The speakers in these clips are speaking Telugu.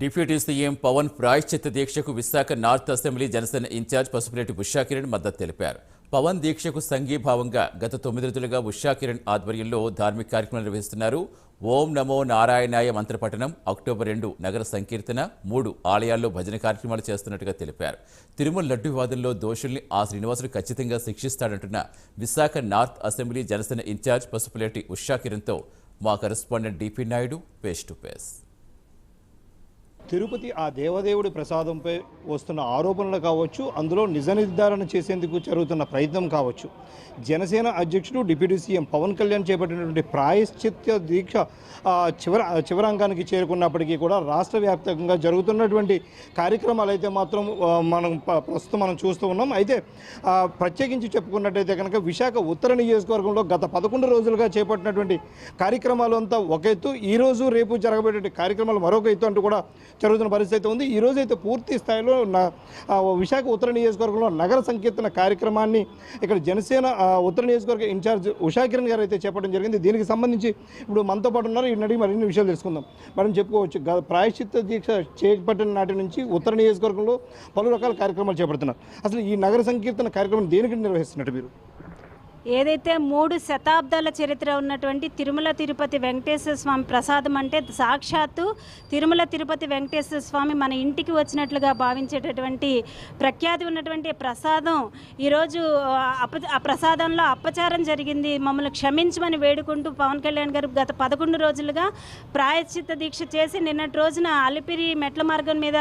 డిప్యూటీ సీఎం పవన్ ప్రాయశ్చిత్త దీక్షకు Visakha north assembly Janasena incharge Pasupuleti Usha Kiran మద్దతు తెలిపారు. పవన్ దీక్షకు సంఘీభావంగా గత తొమ్మిది రోజులుగా ఉషా కిరణ్ ఆధ్వర్యంలో ధార్మిక కార్యక్రమాలు నిర్వహిస్తున్నారు. ఓం నమో నారాయణాయ మంత్రపఠనం అక్టోబర్ రెండు నగర సంకీర్తన మూడు ఆలయాల్లో భజన కార్యక్రమాలు చేస్తున్నట్టుగా తెలిపారు. తిరుమల లడ్డు వివాదంలో దోషుల్ని ఆ శ్రీనివాసులు ఖచ్చితంగా శిక్షిస్తాడంటున్న Visakha north assembly Janasena incharge Pasupuleti Usha కిరణ్తో మా correspondent DP Naidu face to face. Tirupati ఆ దేవదేవుడి ప్రసాదంపై వస్తున్న ఆరోపణలు కావచ్చు అందులో నిజ నిర్ధారణ చేసేందుకు జరుగుతున్న ప్రయత్నం కావచ్చు. జనసేన అధ్యక్షుడు డిప్యూటీ సీఎం పవన్ కళ్యాణ్ చేపట్టినటువంటి ప్రాయశ్చిత్య దీక్ష చివర చివరాంకానికి చేరుకున్నప్పటికీ కూడా రాష్ట్ర వ్యాప్తంగా జరుగుతున్నటువంటి కార్యక్రమాలు అయితే మాత్రం మనం ప్రస్తుతం మనం చూస్తూ ఉన్నాం. అయితే ప్రత్యేకించి చెప్పుకున్నట్టయితే కనుక విశాఖ ఉత్తర నియోజకవర్గంలో గత పదకొండు రోజులుగా చేపట్టినటువంటి కార్యక్రమాలు అంతా ఒక ఎత్తు. ఈ రోజు రేపు జరగబోయేటువంటి కార్యక్రమాలు మరొక ఎత్తు అంటూ కూడా జరుగుతున్న పరిస్థితి అయితే ఉంది. ఈరోజు అయితే పూర్తి స్థాయిలో విశాఖ ఉత్తర నియోజకవర్గంలో నగర సంకీర్తన కార్యక్రమాన్ని ఇక్కడ జనసేన ఉత్తర నియోజకవర్గ ఇన్ఛార్జ్ ఉషా కిరణ్ గారు అయితే చెప్పడం జరిగింది. దీనికి సంబంధించి ఇప్పుడు మనతో పాటు ఉన్నారు. ఈ నడిగి మరిన్ని విషయాలు తెలుసుకుందాం. మనం చెప్పుకోవచ్చు ప్రాయశ్చిత్త దీక్ష చేపట్టిన నాటి నుంచి ఉత్తర నియోజకవర్గంలో పలు రకాల కార్యక్రమాలు చేపడుతున్నారు. అసలు ఈ నగర సంకీర్తన కార్యక్రమం దేనికి నిర్వహిస్తున్నట్టు మీరు? ఏదైతే మూడు శతాబ్దాల చరిత్ర ఉన్నటువంటి తిరుమల తిరుపతి వెంకటేశ్వర స్వామి ప్రసాదం అంటే సాక్షాత్తు తిరుమల తిరుపతి వెంకటేశ్వర స్వామి మన ఇంటికి వచ్చినట్లుగా భావించేటటువంటి ప్రఖ్యాతి ఉన్నటువంటి ప్రసాదం. ఈరోజు అప ఆ ప్రసాదంలో అపచారం జరిగింది. మమ్మల్ని క్షమించమని వేడుకుంటూ పవన్ కళ్యాణ్ గారు గత పదకొండు రోజులుగా ప్రాయశ్చిత్త దీక్ష చేసి నిన్నటి రోజున అలిపిరి మెట్ల మార్గం మీద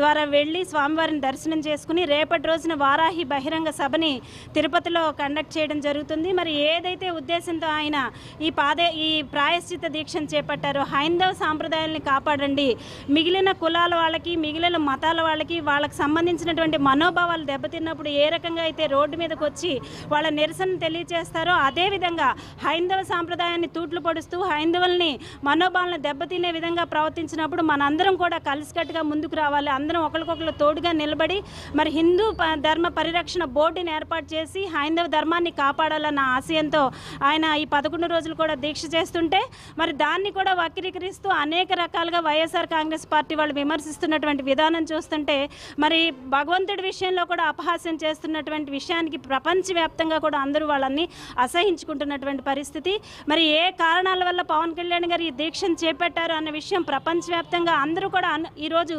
ద్వారా వెళ్ళి స్వామివారిని దర్శనం చేసుకుని రేపటి రోజున వారాహి బహిరంగ సభని తిరుపతిలో కండక్ట్ చేయడం జరుగుతుంది. మరి ఏదైతే ఉద్దేశంతో ఆయన ఈ పాదే ఈ ప్రాయశ్చిత దీక్షను చేపట్టారో హైందవ సాంప్రదాయాల్ని కాపాడండి. మిగిలిన కులాల వాళ్ళకి మిగిలిన మతాల వాళ్ళకి వాళ్ళకి సంబంధించినటువంటి మనోభావాలు దెబ్బతిన్నప్పుడు ఏ రకంగా అయితే రోడ్డు మీదకి వచ్చి వాళ్ళ నిరసన తెలియజేస్తారో అదేవిధంగా హైందవ సాంప్రదాయాన్ని తూట్లు పొడుస్తూ హైందవుల్ని మనోభావాలను దెబ్బతినే విధంగా ప్రవర్తించినప్పుడు మనందరం కూడా కలిసికట్టుగా ముందుకు రావాలి. అందరం ఒకరికొకరు తోడుగా నిలబడి మరి హిందూ ప- ధర్మ పరిరక్షణ బోర్డుని ఏర్పాటు చేసి హైందవ ధర్మాన్ని కాపాడాలన్న ఆశయంతో ఆయన ఈ పదకొండు రోజులు కూడా దీక్ష చేస్తుంటే మరి దాన్ని కూడా వక్రీకరిస్తూ అనేక రకాలుగా వైఎస్ఆర్ కాంగ్రెస్ పార్టీ వాళ్ళు విమర్శిస్తున్నటువంటి విధానం చూస్తుంటే మరి భగవంతుడి విషయంలో కూడా అపహాస్యం చేస్తున్నటువంటి విషయానికి ప్రపంచవ్యాప్తంగా కూడా అందరూ వాళ్ళని అసహించుకుంటున్నటువంటి పరిస్థితి. మరి ఏ కారణాల వల్ల పవన్ కళ్యాణ్ గారు ఈ దీక్షను చేపట్టారు అన్న విషయం ప్రపంచవ్యాప్తంగా అందరూ కూడా ఈరోజు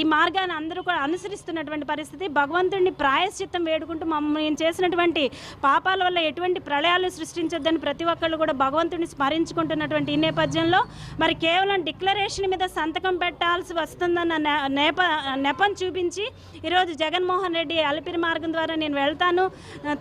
ఈ మార్గాన్ని అందరూ కూడా అనుసరిస్తున్నటువంటి పరిస్థితి. భగవంతుడిని ప్రాయశ్చిత్తం వేడుకుంటూ మమ్మల్ని చేసినటువంటి పాపాల వల్ల ఎటువంటి ప్రళయాలు సృష్టించొద్దని ప్రతి ఒక్కళ్ళు కూడా భగవంతుని స్మరించుకుంటున్నటువంటి ఈ నేపథ్యంలో మరి కేవలం డిక్లరేషన్ మీద సంతకం పెట్టాల్సి వస్తుందన్న నేప నెపం చూపించి ఈరోజు జగన్మోహన్ రెడ్డి అలిపిరి మార్గం ద్వారా నేను వెళ్తాను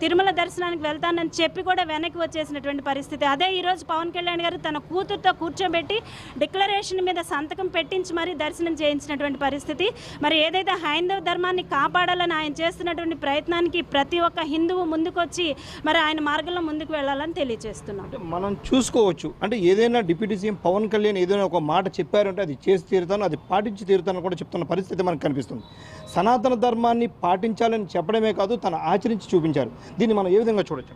తిరుమల దర్శనానికి వెళ్తానని చెప్పి కూడా వెనక్కి వచ్చేసినటువంటి పరిస్థితి. అదే ఈరోజు పవన్ కళ్యాణ్ గారు తన కూతురుతో కూర్చోబెట్టి డిక్లరేషన్ మీద సంతకం పెట్టించి మరీ దర్శనం చేయించినటువంటి పరిస్థితి. మరి ఏదైతే హైందవ ధర్మాన్ని కాపాడాలని ఆయన చేస్తున్నటువంటి ప్రయత్నానికి ప్రతి ఒక్క హిందువు ముందుకొచ్చి మరి ఆయన మార్గంలో ముందుకు వెళ్ళాలని తెలియజేస్తున్నాం. మనం చూసుకోవచ్చు. అంటే ఏదైనా డిప్యూటీ సీఎం పవన్ కళ్యాణ్ ఏదైనా ఒక మాట చెప్పారంటే అది చేసి తీరుతాను అది పాటించి తీరుతాను కూడా చెప్తున్న పరిస్థితి మనకు కనిపిస్తుంది. సనాతన ధర్మాన్ని పాటించాలని చెప్పడమే కాదు తను ఆచరించి చూపించారు. దీన్ని మనం ఏ విధంగా చూడొచ్చు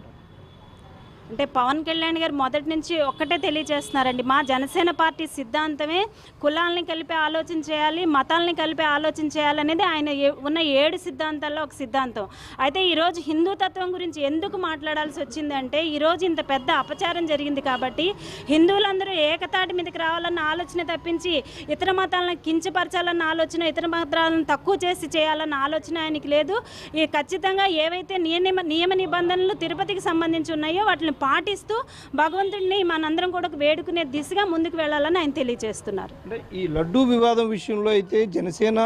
అంటే పవన్ కళ్యాణ్ గారు మొదటి నుంచి ఒక్కటే తెలియజేస్తున్నారండి మా జనసేన పార్టీ సిద్ధాంతమే కులాలని కలిపే ఆలోచన చేయాలి మతాలని కలిపే ఆలోచన చేయాలనేది ఆయన ఏ- ఉన్న ఏడు సిద్ధాంతాల్లో ఒక సిద్ధాంతం. అయితే ఈరోజు హిందూ తత్వం గురించి ఎందుకు మాట్లాడాల్సి వచ్చిందంటే ఈరోజు ఇంత పెద్ద అపచారం జరిగింది కాబట్టి హిందువులందరూ ఏకతాటి మీదకి రావాలన్న ఆలోచన తప్పించి ఇతర మతాలను కించపరచాలన్న ఆలోచన ఇతర మతాలను తక్కువ చేసి చేయాలన్న ఆలోచన ఆయనకి లేదు. ఈ ఖచ్చితంగా ఏవైతే నియమ నియమ నిబంధనలు తిరుపతికి సంబంధించి ఉన్నాయో వాటిని పాటిస్తూ భగవంతుడిని మనందరం కూడా వేడుకునే దిశగా ముందుకు వెళ్ళాలని ఆయన తెలియజేస్తున్నారు. అంటే ఈ లడ్డూ వివాదం విషయంలో అయితే జనసేన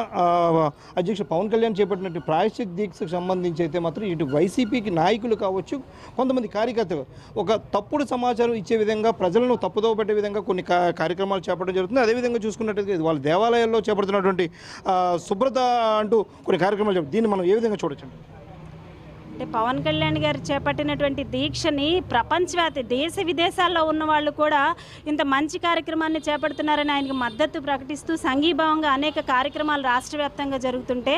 అధ్యక్షుడు పవన్ కళ్యాణ్ చేపట్టినట్టు ప్రాయశ్చిత్ దీక్షకు సంబంధించి అయితే మాత్రం ఇటు వైసీపీకి నాయకులు కావచ్చు కొంతమంది కార్యకర్తలు ఒక తప్పుడు సమాచారం ఇచ్చే విధంగా ప్రజలను తప్పుదోవ పెట్టే విధంగా కొన్ని కార్యక్రమాలు చేపట్టడం జరుగుతుంది. అదేవిధంగా చూసుకున్నట్టయితే వాళ్ళ దేవాలయాల్లో చేపడుతున్నటువంటి శుభ్రత అంటూ కొన్ని కార్యక్రమాలు దీన్ని మనం ఏ విధంగా చూడొచ్చు అంటే పవన్ కళ్యాణ్ గారు చేపట్టినటువంటి దీక్షని ప్రపంచవ్యాప్తి దేశ విదేశాల్లో ఉన్న వాళ్ళు కూడా ఇంత మంచి కార్యక్రమాన్ని చేపడుతున్నారని ఆయనకి మద్దతు ప్రకటిస్తూ సంఘీభావంగా అనేక కార్యక్రమాలు రాష్ట్ర వ్యాప్తంగా జరుగుతుంటే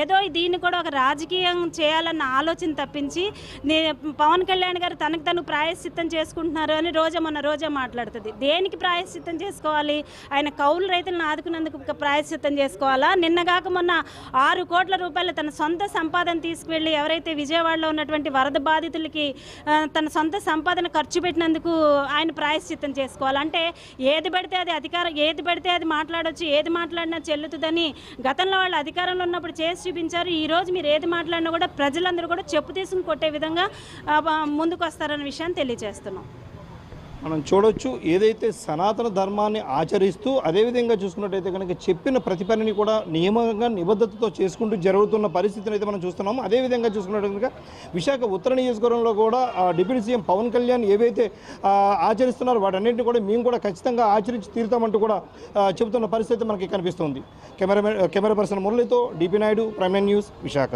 ఏదో దీన్ని కూడా ఒక రాజకీయం చేయాలన్న ఆలోచన తప్పించి నే పవన్ కళ్యాణ్ గారు తనకు తను ప్రాయశ్చిత్తం చేసుకుంటున్నారు అని రోజా మొన్న రోజా మాట్లాడుతుంది. దేనికి ప్రాయశ్చిత్తం చేసుకోవాలి? ఆయన కౌలు రైతులను ఆదుకున్నందుకు ప్రాయశ్చిత్తం చేసుకోవాలా? నిన్నగాక మొన్న ఆరు కోట్ల రూపాయలు తన సొంత సంపాదన తీసుకువెళ్ళి ఎవరైతే విజయవాడలో ఉన్నటువంటి వరద బాధితులకి తన సొంత సంపాదన ఖర్చు పెట్టినందుకు ఆయన ప్రాయశ్చిత్తం చేసుకోవాలి. అంటే ఏది పడితే అది అధికారం ఏది పడితే అది మాట్లాడవచ్చు ఏది మాట్లాడినా చెల్లుతుందని గతంలో వాళ్ళు అధికారంలో ఉన్నప్పుడు చేసి చూపించారు. ఈరోజు మీరు ఏది మాట్లాడినా కూడా ప్రజలందరూ కూడా చెప్పు తీసుకుని కొట్టే విధంగా ముందుకు వస్తారన్న విషయాన్ని తెలియజేస్తున్నాం. మనం చూడొచ్చు. ఏదైతే సనాతన ధర్మాన్ని ఆచరిస్తూ అదేవిధంగా చూసుకున్నట్టయితే కనుక చెప్పిన ప్రతి పనిని కూడా నియమంగా నిబద్ధతతో చేసుకుంటూ జరుగుతున్న పరిస్థితిని అయితే మనం చూస్తున్నాము. అదేవిధంగా చూసుకున్నట్టు కనుక విశాఖ ఉత్తర నియోజకవర్గంలో కూడా డిప్యూటీ సీఎం పవన్ కళ్యాణ్ ఏవైతే ఆచరిస్తున్నారో వాటన్నింటినీ కూడా మేము కూడా ఖచ్చితంగా ఆచరించి తీరుతామంటూ కూడా చెబుతున్న పరిస్థితి మనకి కనిపిస్తుంది. Camera camera person మురళితో DP Naidu prime news Visakha.